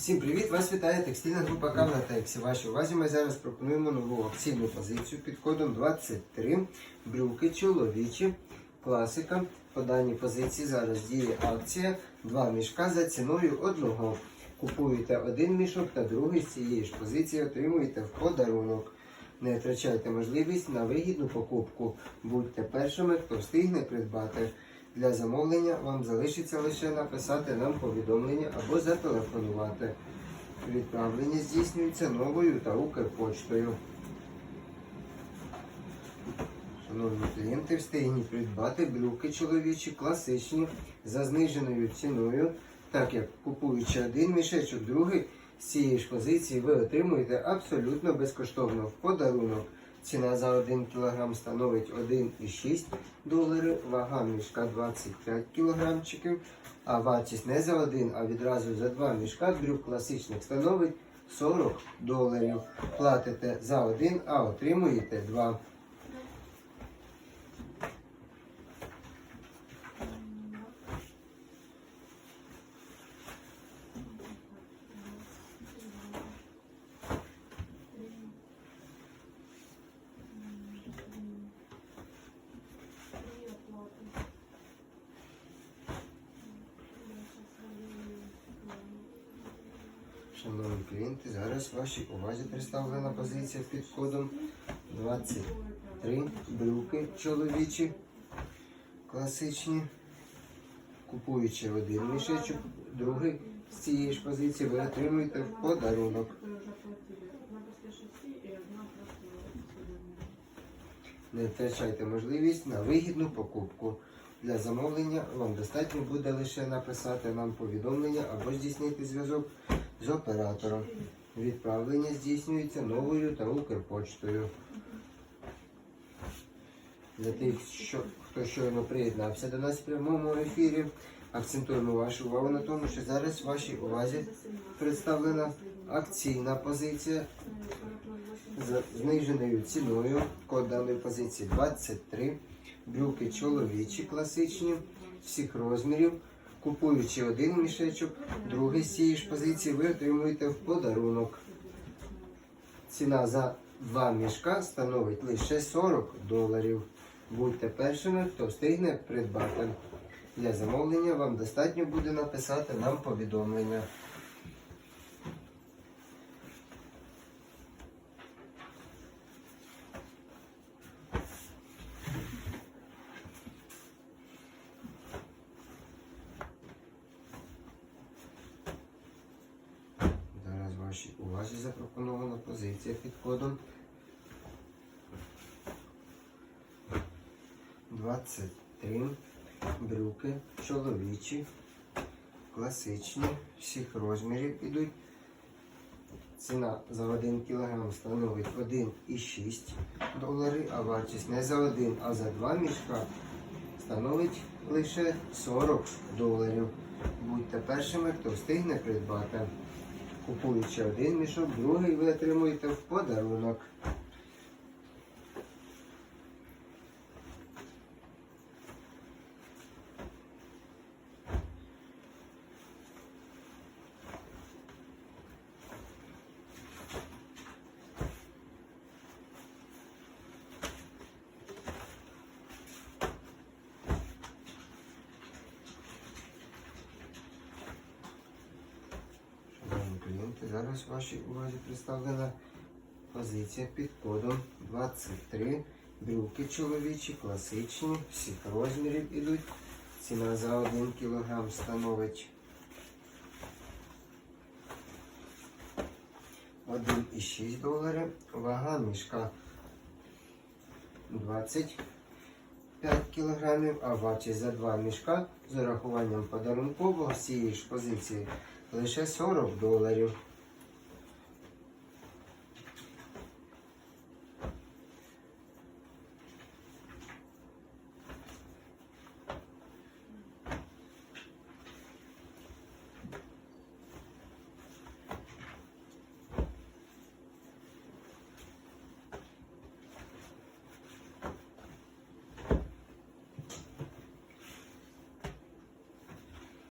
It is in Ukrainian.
Всім привіт! Вас вітає текстильна група Кавнатексі. Вашій увазі ми зараз пропонуємо нову акційну позицію під кодом 23. Брюки чоловічі, класика. По даній позиції зараз діє акція. Два мішка за ціною одного. Купуєте один мішок та другий з цієї ж позиції отримуєте в подарунок. Не втрачайте можливість на вигідну покупку. Будьте першими, хто встигне придбати. Для замовлення вам залишиться лише написати нам повідомлення або зателефонувати. Відправлення здійснюється новою та Укрпочтою. Шановні клієнти, встигніть придбати брюки чоловічі класичні за зниженою ціною, так як купуючи один мішечок, другий з цієї ж позиції ви отримуєте абсолютно безкоштовно в подарунок. Ціна за 1 кг становить 1,6 доларів, вага мішка 25 кілограмчиків, а вартість не за один, а відразу за два мішка брюк класичних становить 40 доларів. Платите за один, а отримуєте два. Шановні клієнти, зараз вашій увазі представлена позиція під кодом 23 брюки чоловічі, класичні. Купуючи один мішечок, другий з цієї ж позиції ви отримуєте в подарунок. Не втрачайте можливість на вигідну покупку. Для замовлення вам достатньо буде лише написати нам повідомлення або здійснити зв'язок з оператором. Відправлення здійснюється новою та Укрпочтою. Для тих, що, хто щойно приєднався до нас в прямому ефірі, акцентуємо вашу увагу на тому, що зараз в вашій увазі представлена акційна позиція з зниженою ціною. Код даної позиції 23. Брюки чоловічі класичні, всіх розмірів. Купуючи один мішечок, другий з цієї ж позиції ви отримуєте в подарунок. Ціна за два мішка становить лише 40 доларів. Будьте першими, хто встигне придбати. Для замовлення вам достатньо буде написати нам повідомлення. Зараз вашій увазі запропонована позиція під кодом 23 брюки чоловічі, класичні, всіх розмірів ідуть. Ціна за 1 кг становить 1,6 доларів, а вартість не за один, а за два мішка становить лише 40 доларів. Будьте першими, хто встигне придбати. Купуючи один мішок, другий ви отримуєте в подарунок. Шановні клієнти, зараз вашій увазі представлена позиція під кодом 23. Брюки чоловічі, класичні, всіх розмірів ідуть. Ціна за 1 кг становить 1,6 доларів. Вага мішка 25 кг, а вартість за два мішка з урахуванням подарункового з цієї ж позиції лише 40 доларів.